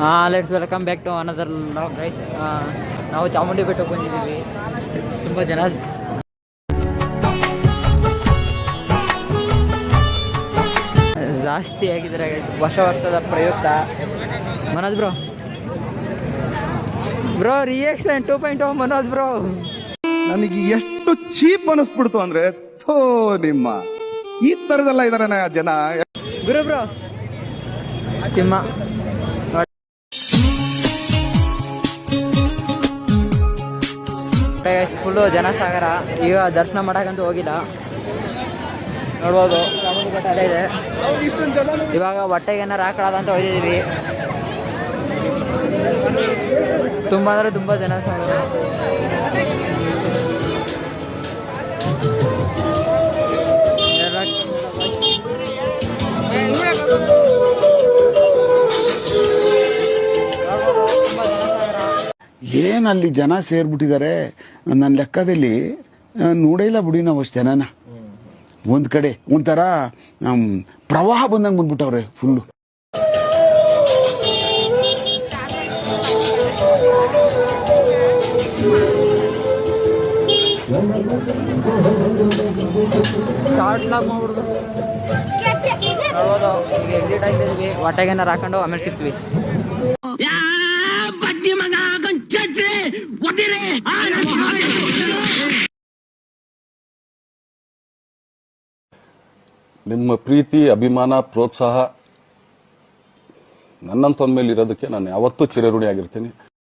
ಹಾಂ let's welcome back to another vlog guys ನಾವು ಚಾಮುಂಡಿ ಬೆಟ್ಟಕ್ಕೆ ಬಂದಿದ್ದೀವಿ. ತುಂಬ ಜನ ಜಾಸ್ತಿ ಆಗಿದ್ದಾರೆ ಗೈಸ್ ವರ್ಷ ವರ್ಷದ ಪ್ರಯುಕ್ತ. Manoj bro bro reaction two point Manoj bro ನನಗೆ ಎಷ್ಟು ಚೀಪ್ ಅನಿಸ್ಬಿಡ್ತು ಅಂದ್ರೆ ಥೋ ನಿಮ್ಮ. ಈ ತರದೆಲ್ಲ ಇದಾರೆ ಜನ. ಗುರು ಬ್ರೋ ಸಿಂಹ. ಫುಲ್ಲು ಜನಸಾಗರ. ಈಗ ದರ್ಶನ ಮಾಡೋಕ್ಕಂತೂ ಹೋಗಿಲ್ಲ. ನೋಡ್ಬೋದು. ಇದೆ. ಇವಾಗ ಹೊಟ್ಟೆಗೆ ಏನಾರು ಅಂತ ಹೋಗಿದ್ದೀವಿ. ತುಂಬ ಅಂದರೆ ತುಂಬ ಜನಸಾಗರ. ಎಲ್ಲ ಏನ್ ಅಲ್ಲಿ ಜನ ಸೇರ್ಬಿಟ್ಟಿದ್ದಾರೆ. ನನ್ನ ಲೆಕ್ಕದಲ್ಲಿ ನೋಡೇ ಇಲ್ಲ ಬಿಡಿ ನಾವು ಅಷ್ಟು ಜನನ. ಒಂದು ಕಡೆ ಒಂಥರ ಪ್ರವಾಹ ಬಂದಂಗೆ ಬಂದ್ಬಿಟ್ಟವ್ರೆ ಫುಲ್ಲು ಎಕ್ಸಿಟ್ ಹಾಕೊಂಡು ಆಮೇಲೆ ಸಿಗ್ತೀವಿ. ನಿಮ್ಮ ಪ್ರೀತಿ ಅಭಿಮಾನ ಪ್ರೋತ್ಸಾಹ ನನ್ನಂತೊಂದ ಮೇಲೆ ಇರೋದಕ್ಕೆ ನಾನು ಯಾವತ್ತೂ ಚಿರಋಣಿಯಾಗಿರ್ತೀನಿ.